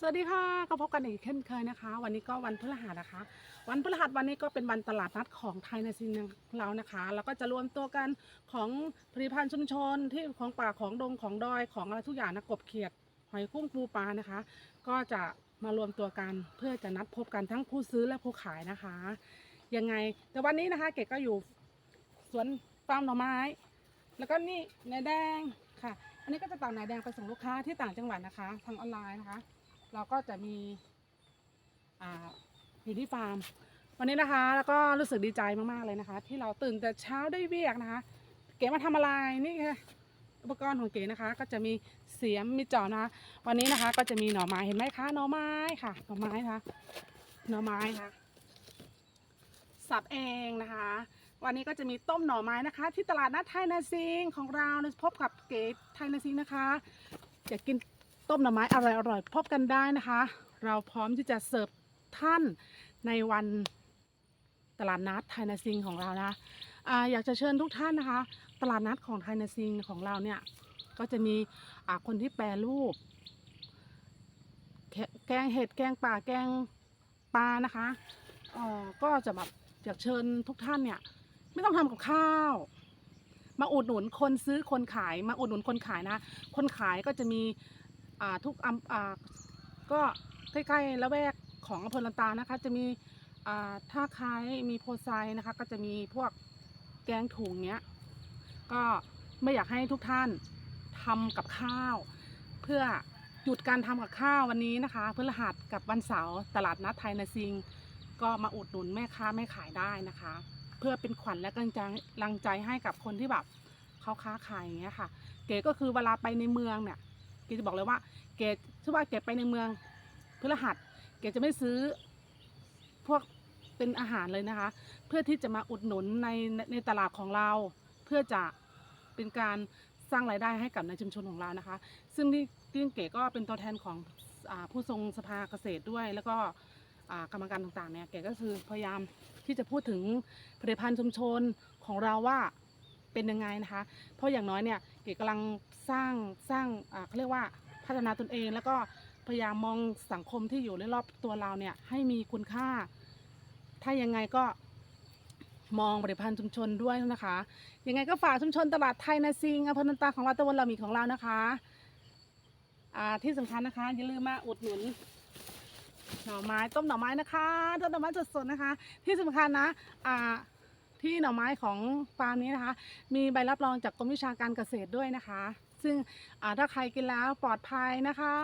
สวัสดีค่ะก็พบกันอีกเช่นเคยนะคะ วันนี้ก็วันพฤหัสนะคะ วันพฤหัสวันนี้ก็เป็นวันตลาดนัดของไทยในซินเรานะคะแล้วก็จะรวมตัวกันของผลิตภัณฑ์ชุมชนที่ของป่าของดงของดอยของอะไรทุกอย่างนะกบเขียด หอยกุ้งปูปลานะคะ ก็จะมารวมตัวกันเพื่อจะนัดพบกันทั้งผู้ซื้อและผู้ขายนะคะยังไง แต่วันนี้นะคะเกดก็อยู่สวนฟาร์มหน่อไม้ แล้วก็นี่นายแดงค่ะ อันนี้ก็จะต่างนายแดงไปส่งลูกค้าที่ต่างจังหวัดนะคะ ทางออนไลน์นะคะ เราก็จะมีอ่าอยู่ที่ฟาร์ม วันนี้นะคะ แล้วก็รู้สึกดีใจมากๆเลยนะคะ ที่เราตื่นแต่เช้าได้เวียกนะคะ เก๋มาทำอะไรนี่ค่ะอุปกรณ์ของเก๋นะคะ ก็จะมีเสียมมีจอบนะคะ วันนี้นะคะ ก็จะมีหน่อไม้เห็นไหมคะหน่อไม้ค่ะหน่อไม้ค่ะหน่อไม้ค่ะสับเองนะคะ วันนี้ก็จะมีต้มหน่อไม้นะคะ ที่ตลาดนัดไทยนาซิงของเราพบกับเก๋ไทยนาซิงนะคะอยากกิน ต้มหน่อไม้อร่อยๆพบกันได้นะคะ เราพร้อมที่จะเสิร์ฟท่านในวันตลาดนัดไทยนาซิงของเรานะอ่าอยากจะเชิญทุกท่านนะคะ ตลาดนัดของไทยนาซิงของเราเนี่ยก็จะมีคนที่แปรรูป แกงเห็ดแกงป่าแกงปลานะคะออก็จะแบบอยากเชิญทุกท่านเนี่ยไม่ต้องทำกับข้าว มาอุดหนุนคนซื้อคนขายมาอุดหนุนคนขายนะ คนขายก็จะมี ทุกอำอ่าก็ใกล้ๆละแวกของอำเภอลันตานะคะ จะมีอ่าท่าคายมีโพไซนะคะ ก็จะมีพวกแกงถุงเนี้ย ก็ไม่อยากให้ทุกท่านทำกับข้าว เพื่อหยุดการทำกับข้าววันนี้นะคะเพฤหัสกับวันเสาร์ตลาดนัดไทยนาซิง ก็มาอุดหนุนแม่ค้าแม่ขายได้นะคะ เพื่อเป็นขวัญและกำลังใจกำลังใจให้กับคนที่แบบเขาค้าขายอย่างเงี้ยค่ะ เก๋ก็คือเวลาไปในเมืองเนี่ย เกจะบอกเลยว่า เกดชื่อว่าเกดไปในเมืองพฤหัสเกดจะไม่ซื้อพวกเป็นอาหารเลยนะคะ เพื่อที่จะมาอุดหนุนในในในตลาดของเรา เพื่อจะเป็นการสร้างรายได้ให้กับในชุมชนของเรานะคะ ซึ่งที่ที่เก๋ก็เป็นตัวแทนของอผู้ทรงสภาเกษตรด้วย แล้วก็กรรมการต่างๆเนี่ยเก๋ก็คือพยายามที่จะพูดถึงผลิตภัณฑ์ชุมชนของเราว่า เป็นยังไงนะคะ เพราะอย่างน้อยเนี่ยเก๋กำลังสร้างสร้างอ่าเขาเรียกว่าพัฒนาตนเอง แล้วก็พยายามมองสังคมที่อยู่รอบตัวเราเนี่ยให้มีคุณค่า ถ้ายังไงก็มองผลิตภัณฑ์ชุมชนด้วยนะคะ ยังไงก็ฝากชุมชนตลาดไทยนาซิงอำเภอนันตาของวัดตะวันเรามีของเรานะคะอ่าที่สำคัญนะคะอย่าลืมมาอุดหนุนหน่อไม้ต้มหน่อไม้นะคะต้มหน่อไม้สดๆนะคะ ที่สำคัญนะอ่า ที่หน่อไม้ของฟาร์มนี้นะคะ มีใบรับรองจากกรมวิชาการเกษตรด้วยนะคะ ซึ่งถ้าใครกินแล้วปลอดภัยนะคะ